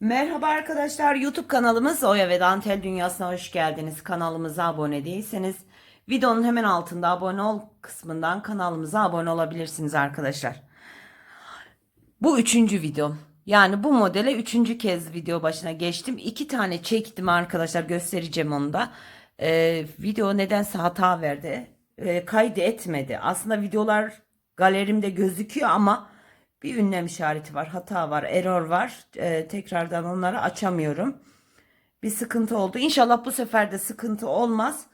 Merhaba arkadaşlar YouTube kanalımız Oya ve Dantel Dünyası'na hoş geldiniz. Kanalımıza abone değilseniz videonun hemen altında abone ol kısmından kanalımıza abone olabilirsiniz arkadaşlar. Bu üçüncü video. Yani bu modele üçüncü kez video başına geçtim. İki tane çektim arkadaşlar göstereceğim onu da. Ee, video nedense hata verdi. Ee, kaydı etmedi. Aslında videolar galerimde gözüküyor ama bir ünlem işareti var. Hata var. Error var. Ee, tekrardan onları açamıyorum. Bir sıkıntı oldu. İnşallah bu sefer de sıkıntı olmaz.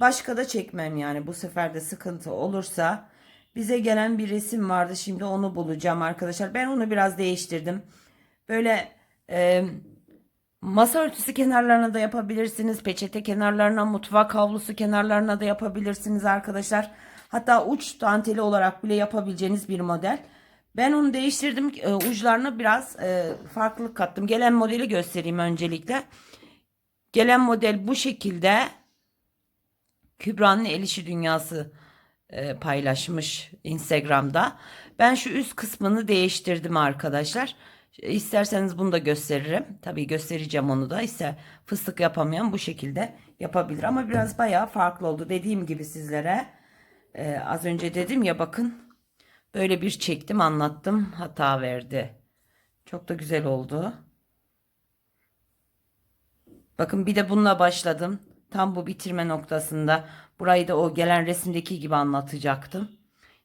Başka da çekmem yani. Bu sefer de sıkıntı olursa bize gelen bir resim vardı. Şimdi onu bulacağım arkadaşlar. Ben onu biraz değiştirdim. Böyle e, masa örtüsü kenarlarına da yapabilirsiniz. Peçete kenarlarına, mutfak havlusu kenarlarına da yapabilirsiniz arkadaşlar. Hatta uç danteli olarak bile yapabileceğiniz bir model. Ben onu değiştirdim. E, biraz e, farklılık kattım. Gelen modeli göstereyim öncelikle. Gelen model bu şekilde. Kübra'nın el işi dünyası e, paylaşmış Instagram'da. Ben şu üst kısmını değiştirdim arkadaşlar. İsterseniz bunu da gösteririm. Tabii göstereceğim onu da. İster fıstık yapamayan bu şekilde yapabilir. Ama biraz bayağı farklı oldu. Dediğim gibi sizlere e, az önce dedim ya bakın. Böyle bir çektim anlattım. Hata verdi. Çok da güzel oldu. Bakın bir de bununla başladım. Tam bu bitirme noktasında. Burayı da o gelen resimdeki gibi anlatacaktım.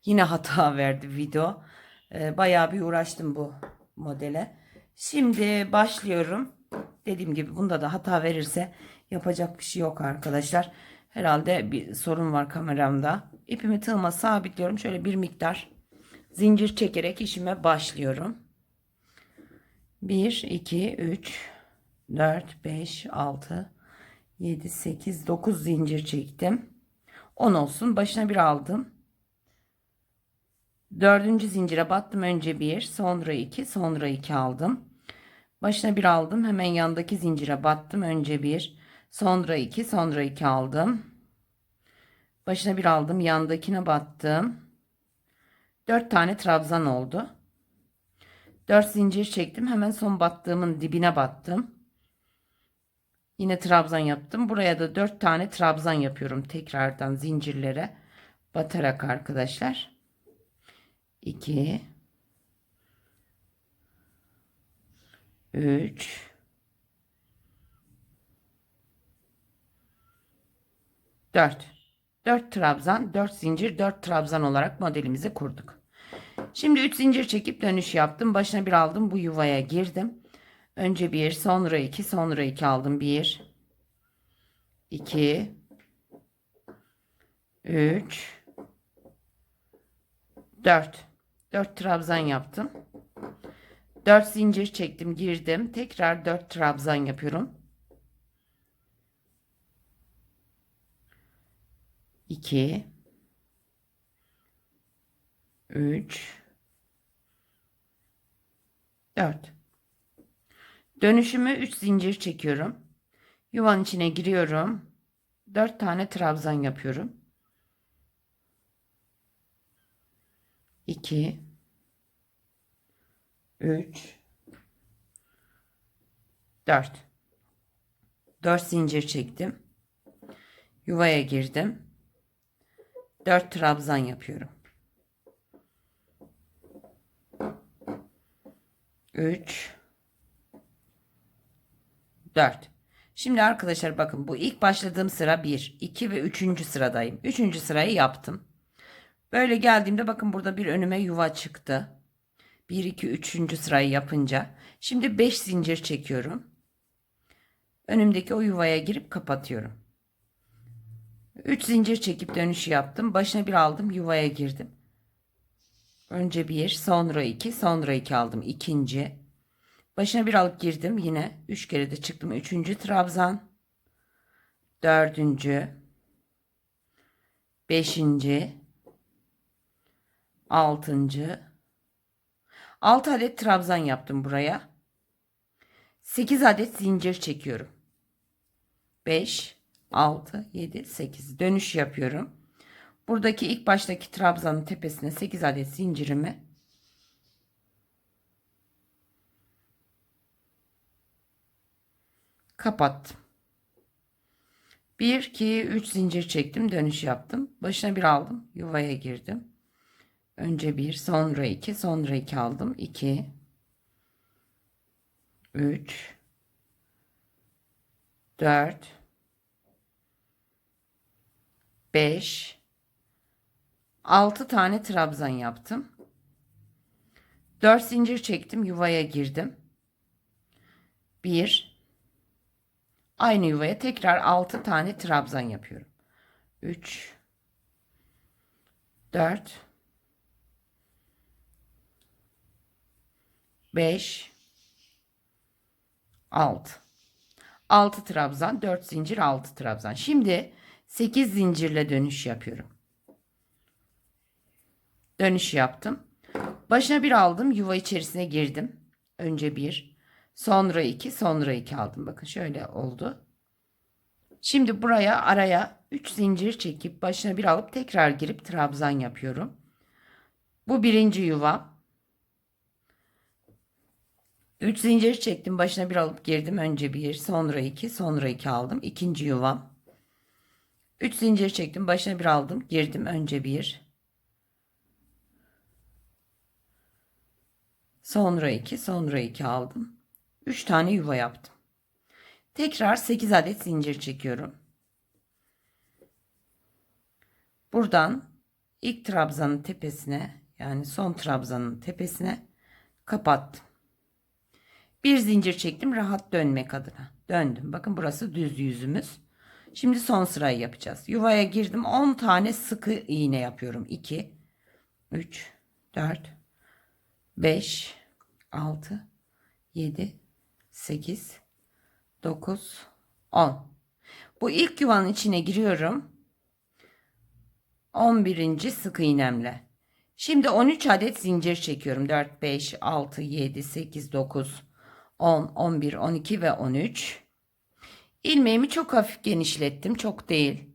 Yine hata verdi video. Ee, bayağı bir uğraştım bu modele. Şimdi başlıyorum. Dediğim gibi bunda da hata verirse yapacak bir şey yok arkadaşlar. Herhalde bir sorun var kameramda. İpimi tığıma sabitliyorum. Şöyle bir miktar zincir çekerek işime başlıyorum. 1, 2, 3, 4, 5, 6, 7, 8, 9 zincir çektim. 10 olsun. Başına bir aldım. Dördüncü zincire battım. Önce bir, sonra iki, sonra iki aldım. Başına bir aldım. Hemen yandaki zincire battım. Önce bir, sonra iki, sonra iki aldım. Başına bir aldım. Yandakine battım. Dört tane trabzan oldu. Dört zincir çektim. Hemen son battığımın dibine battım. Yine trabzan yaptım. Buraya da 4 tane trabzan yapıyorum tekrardan zincirlere batarak arkadaşlar. 2 3 4 4 trabzan 4 zincir 4 trabzan olarak modelimizi kurduk. Şimdi 3 zincir çekip dönüş yaptım. Başına bir aldım. Bu yuvaya girdim. Önce bir, sonra iki, sonra iki aldım. Bir, iki, üç, dört. Dört trabzan yaptım. Dört zincir çektim, girdim. Tekrar dört trabzan yapıyorum. İki, üç, dört. Dönüşümü 3 zincir çekiyorum. Yuvanın içine giriyorum. 4 tane trabzan yapıyorum. 2 3 4 4 zincir çektim. Yuvaya girdim. 4 trabzan yapıyorum. 3 4. Şimdi arkadaşlar bakın bu ilk başladığım sıra 1, 2 ve 3. sıradayım. 3. sırayı yaptım. Böyle geldiğimde bakın burada bir önüme yuva çıktı. 1, 2, 3. sırayı yapınca. Şimdi 5 zincir çekiyorum. Önümdeki o yuvaya girip kapatıyorum. 3 zincir çekip dönüş yaptım. Başına bir aldım yuvaya girdim. Önce 1 sonra 2 sonra 2 aldım. ikinci Başına bir alıp girdim yine. Üç kere de çıktım. Üçüncü trabzan. Dördüncü. Beşinci. Altıncı. Altı adet trabzan yaptım buraya. Sekiz adet zincir çekiyorum. Beş, altı, yedi, sekiz. Dönüş yapıyorum. Buradaki ilk baştaki trabzanın tepesine sekiz adet zincirimi Kapattım. 1 2 3 zincir çektim, dönüş yaptım. Başına bir aldım, yuvaya girdim. Önce 1, sonra 2, sonra 2 aldım. 2 3 4 5 6 tane trabzan yaptım. 4 zincir çektim, yuvaya girdim. 1 Aynı yuvaya tekrar 6 tane trabzan yapıyorum. 3 4 5 6 6 trabzan 4 zincir 6 trabzan. Şimdi 8 zincirle dönüş yapıyorum. Dönüş yaptım. Başına bir aldım. Yuva içerisine girdim. Önce bir, sonra iki, sonra iki aldım. Bakın şöyle oldu. Şimdi buraya araya 3 zincir çekip başına bir alıp tekrar girip trabzan yapıyorum. Bu birinci yuva. 3 zincir çektim. Başına bir alıp girdim. Önce bir, sonra iki, sonra iki aldım. İkinci yuvam. 3 zincir çektim. Başına bir aldım. Girdim. Önce bir, Sonra 2, sonra 2 aldım. 3 tane yuva yaptım. Tekrar 8 adet zincir çekiyorum. Buradan ilk trabzanın tepesine yani son trabzanın tepesine kapattım. Bir zincir çektim rahat dönmek adına. Döndüm. Bakın burası düz yüzümüz. Şimdi son sırayı yapacağız. Yuvaya girdim. 10 tane sıkı iğne yapıyorum. 2 3 4 5 6 7 8 9 10 bu ilk yuvanın içine giriyorum. 11. sık iğnemle. Şimdi 13 adet zincir çekiyorum. 4 5 6 7 8 9 10 11 12 ve 13 ilmeğimi çok hafif genişlettim. Çok değil.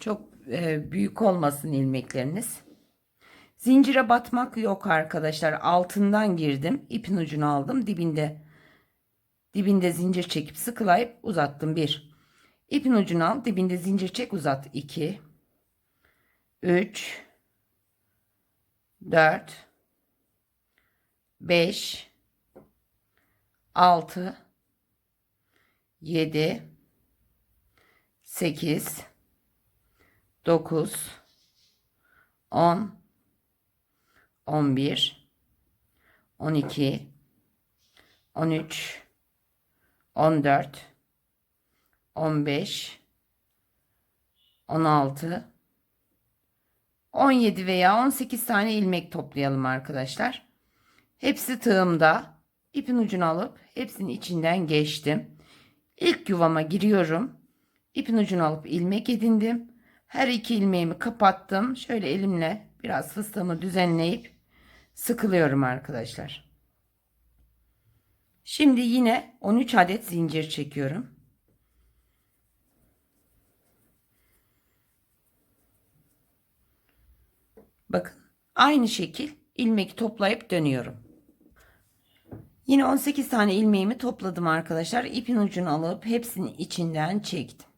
Çok e, büyük olmasın ilmekleriniz Zincire batmak yok arkadaşlar. Altından girdim. ipin ucunu aldım. Dibinde dibinde zincir çekip sıkılayıp uzattım. 1. İpin ucunu al. Dibinde zincir çek uzat. 2. 3. 4. 5. 6. 7. 8. 9. 10. 11 12 13 14 15 16 17 veya 18 tane ilmek toplayalım arkadaşlar. Hepsi tığımda. İpin ucunu alıp hepsinin içinden geçtim. İlk yuvama giriyorum. İpin ucunu alıp ilmek edindim. Her iki ilmeğimi kapattım. Şöyle elimle biraz fıstığımı düzenleyip sıkılıyorum arkadaşlar. Şimdi yine 13 adet zincir çekiyorum. Bakın aynı şekil ilmek toplayıp dönüyorum. Yine 18 tane ilmeğimi topladım arkadaşlar. İpin ucunu alıp hepsini içinden çektim.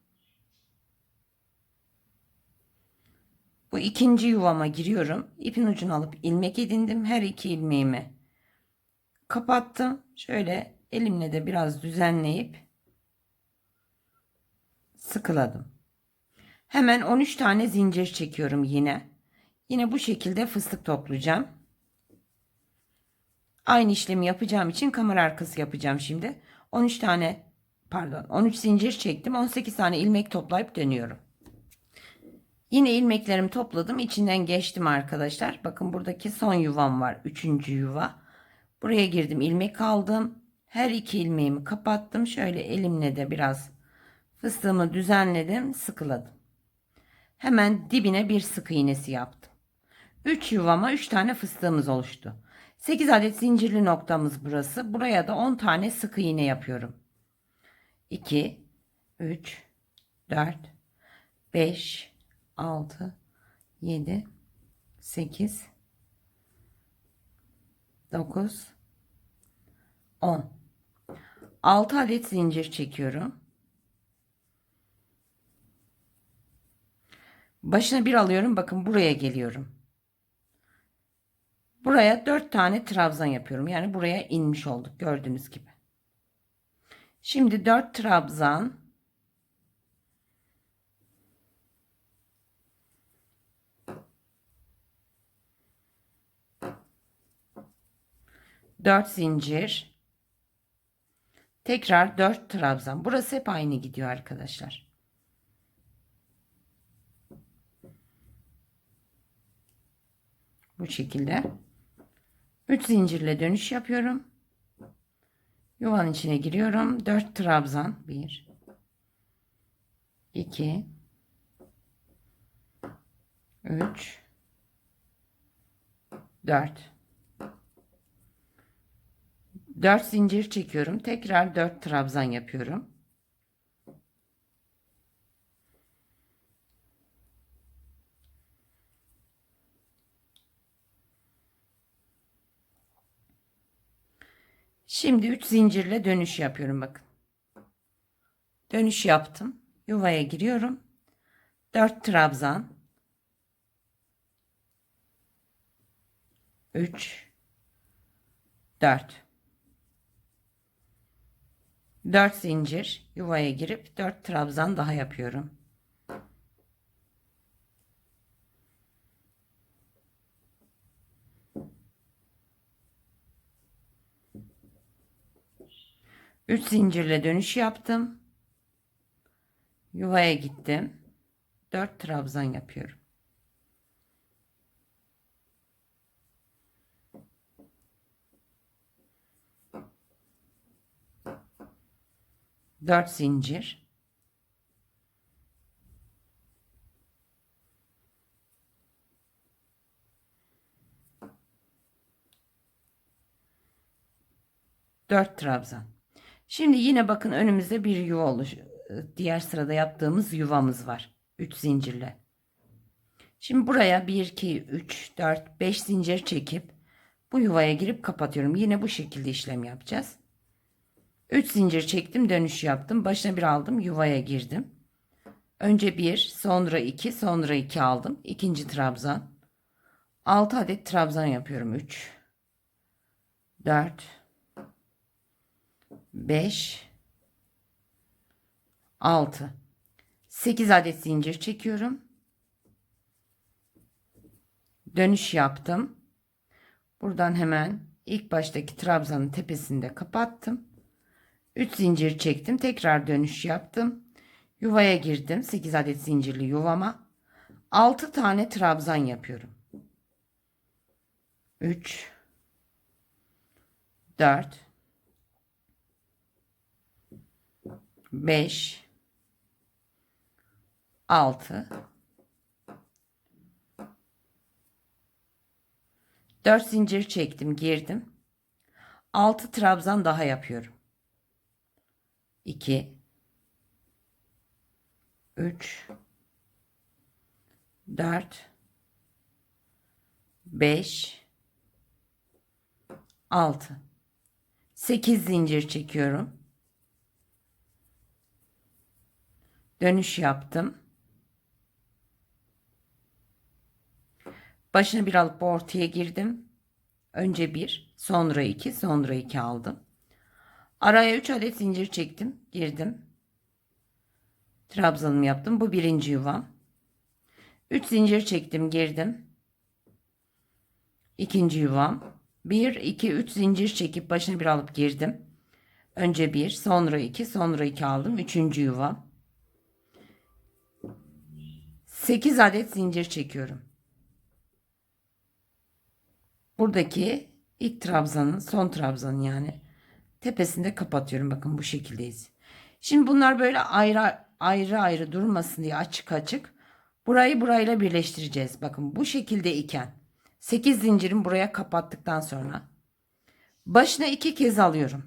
Bu ikinci yuvama giriyorum. İpin ucunu alıp ilmek edindim. Her iki ilmeğimi kapattım. Şöyle elimle de biraz düzenleyip sıkıladım. Hemen 13 tane zincir çekiyorum yine. Yine bu şekilde fıstık toplayacağım. Aynı işlemi yapacağım için kamera arkası yapacağım şimdi. 13 tane pardon 13 zincir çektim. 18 tane ilmek toplayıp dönüyorum. Yine ilmeklerimi topladım. içinden geçtim arkadaşlar. Bakın buradaki son yuvam var. Üçüncü yuva. Buraya girdim. ilmek aldım. Her iki ilmeğimi kapattım. Şöyle elimle de biraz fıstığımı düzenledim. Sıkıladım. Hemen dibine bir sık iğnesi yaptım. 3 yuvama 3 tane fıstığımız oluştu. 8 adet zincirli noktamız burası. Buraya da 10 tane sık iğne yapıyorum. 2 3 4 5 6 7 8 9 10 6 adet zincir çekiyorum. Başına bir alıyorum. Bakın buraya geliyorum. Buraya 4 tane trabzan yapıyorum. Yani buraya inmiş olduk gördüğünüz gibi. Şimdi 4 trabzan Dört zincir. Tekrar dört trabzan. Burası hep aynı gidiyor arkadaşlar. Bu şekilde. 3 zincirle dönüş yapıyorum. Yuvanın içine giriyorum. 4 trabzan. 1 2 3 4 4 zincir çekiyorum. Tekrar 4 trabzan yapıyorum. Şimdi 3 zincirle dönüş yapıyorum bakın. Dönüş yaptım. Yuvaya giriyorum. 4 trabzan. 3 4 4 zincir yuvaya girip 4 trabzan daha yapıyorum. Üç zincirle dönüş yaptım. Yuvaya gittim. 4 trabzan yapıyorum. 4 zincir Dört trabzan. Şimdi yine bakın önümüzde bir yuva oluş. Diğer sırada yaptığımız yuvamız var. 3 zincirle. Şimdi buraya 1, 2, 3, 4, 5 zincir çekip bu yuvaya girip kapatıyorum. Yine bu şekilde işlem yapacağız. 3 zincir çektim dönüş yaptım. Başına bir aldım yuvaya girdim. Önce 1 sonra 2 sonra 2 aldım. İkinci trabzan. 6 adet trabzan yapıyorum. 3 4 5 6 8 adet zincir çekiyorum. Dönüş yaptım. Buradan hemen ilk baştaki trabzanın tepesinde kapattım 3 zincir çektim. Tekrar dönüş yaptım. Yuvaya girdim. 8 adet zincirli yuvama. 6 tane trabzan yapıyorum. 3 4 5 6 4 zincir çektim, girdim. 6 trabzan daha yapıyorum. 2 3 4 5 6 8 zincir çekiyorum. Dönüş yaptım. Başını bir alıp ortaya girdim. Önce bir, sonra iki, sonra iki aldım. Araya 3 adet zincir çektim. Girdim. Trabzanımı yaptım. Bu birinci yuvam. 3 zincir çektim. Girdim. İkinci yuvam. 1, 2, 3 zincir çekip başına bir alıp girdim. Önce 1, sonra 2, sonra 2 aldım. Üçüncü yuvam. 8 adet zincir çekiyorum. Buradaki ilk trabzanın, son trabzanın yani tepesinde kapatıyorum. Bakın bu şekildeyiz. Şimdi bunlar böyle ayrı ayrı ayrı durmasın diye açık açık burayı burayla birleştireceğiz. Bakın bu şekilde iken 8 zincirin buraya kapattıktan sonra başına iki kez alıyorum.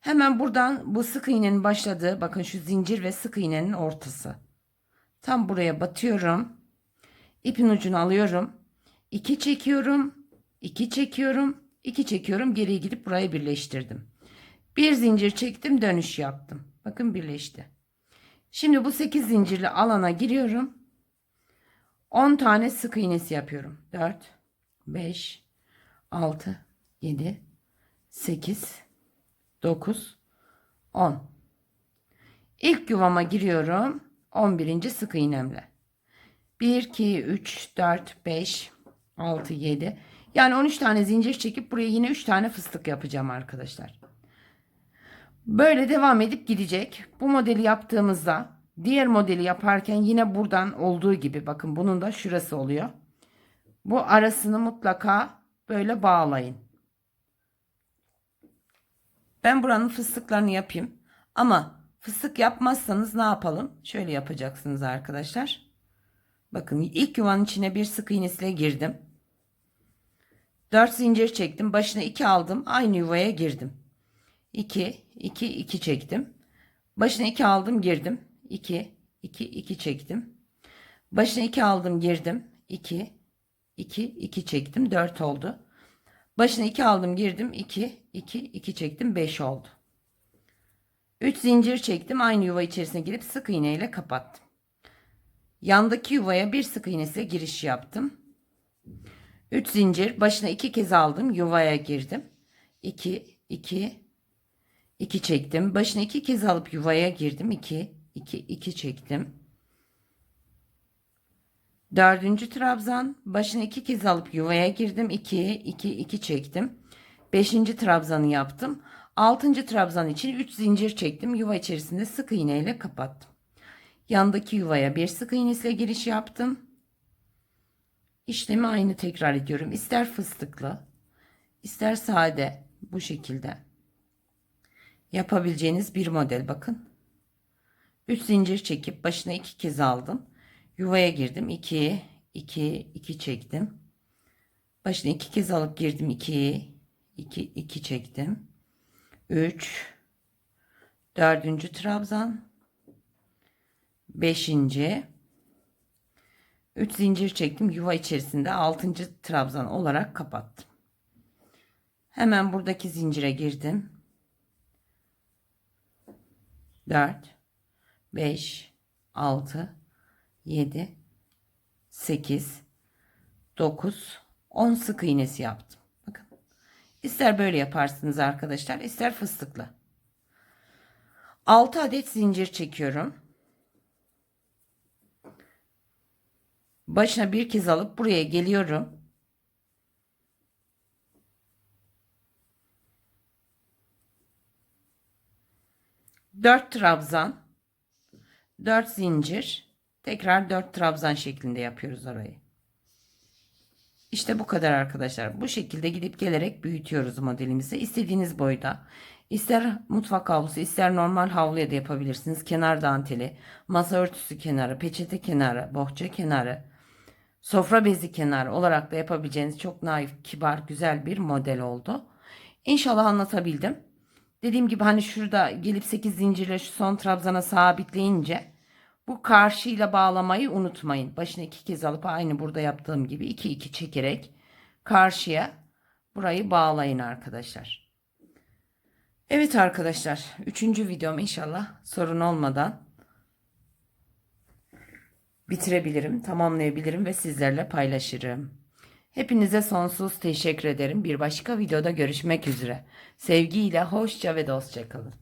Hemen buradan bu sık iğnenin başladığı bakın şu zincir ve sık iğnenin ortası. Tam buraya batıyorum. İpin ucunu alıyorum. 2 çekiyorum. 2 çekiyorum. 2 çekiyorum. Geriye gidip burayı birleştirdim. Bir zincir çektim dönüş yaptım. Bakın birleşti. Şimdi bu 8 zincirli alana giriyorum. 10 tane sık iğnesi yapıyorum. 4, 5, 6, 7, 8, 9, 10. İlk yuvama giriyorum. 11. sık iğnemle. 1, 2, 3, 4, 5, 6, 7. Yani 13 tane zincir çekip buraya yine 3 tane fıstık yapacağım arkadaşlar. Böyle devam edip gidecek. Bu modeli yaptığımızda diğer modeli yaparken yine buradan olduğu gibi bakın bunun da şurası oluyor. Bu arasını mutlaka böyle bağlayın. Ben buranın fıstıklarını yapayım. Ama fıstık yapmazsanız ne yapalım? Şöyle yapacaksınız arkadaşlar. Bakın ilk yuvanın içine bir sık iğnesiyle girdim. 4 zincir çektim. Başına 2 aldım. Aynı yuvaya girdim. 2 2 2 çektim. Başına 2 aldım, girdim. 2 2 2 çektim. Başına 2 aldım, girdim. 2 2 2 çektim. 4 oldu. Başına 2 aldım, girdim. 2 2 2 çektim. 5 oldu. 3 zincir çektim. Aynı yuva içerisine girip sık iğne ile kapattım. Yandaki yuvaya bir sık iğnesiyle giriş yaptım. 3 zincir başına 2 kez aldım. Yuvaya girdim. 2 2 2 çektim. Başına 2 kez alıp yuvaya girdim. 2 2 2 çektim. Dördüncü trabzan başına 2 kez alıp yuvaya girdim. 2 2 2 çektim. Beşinci trabzanı yaptım. Altıncı trabzan için 3 zincir çektim. Yuva içerisinde sık iğne ile kapattım. Yandaki yuvaya bir sık iğnesiyle giriş yaptım. İşlemi aynı tekrar ediyorum. İster fıstıklı, ister sade bu şekilde yapabileceğiniz bir model bakın. 3 zincir çekip başına 2 kez aldım. Yuvaya girdim. 2 2 2 çektim. Başına 2 kez alıp girdim. 2 2 2 çektim. 3 4. trabzan 5. 3 zincir çektim. Yuva içerisinde 6. trabzan olarak kapattım. Hemen buradaki zincire girdim. 4 5 6 7 8 9 10 sık iğnesi yaptım. Bakın. İster böyle yaparsınız arkadaşlar, ister fıstıklı. 6 adet zincir çekiyorum. Başına bir kez alıp buraya geliyorum. Dört trabzan, dört zincir, tekrar dört trabzan şeklinde yapıyoruz orayı. İşte bu kadar arkadaşlar. Bu şekilde gidip gelerek büyütüyoruz modelimizi. İstediğiniz boyda. İster mutfak havlusu ister normal havluya da yapabilirsiniz. Kenar danteli, masa örtüsü kenarı, peçete kenarı, bohça kenarı, sofra bezi kenarı olarak da yapabileceğiniz çok naif, kibar, güzel bir model oldu. İnşallah anlatabildim. Dediğim gibi hani şurada gelip 8 zincirle şu son trabzana sabitleyince bu karşıyla bağlamayı unutmayın. Başına iki kez alıp aynı burada yaptığım gibi 2 2 çekerek karşıya burayı bağlayın arkadaşlar. Evet arkadaşlar, üçüncü videom inşallah sorun olmadan bitirebilirim, tamamlayabilirim ve sizlerle paylaşırım. Hepinize sonsuz teşekkür ederim. Bir başka videoda görüşmek üzere. Sevgiyle hoşça ve dostça kalın.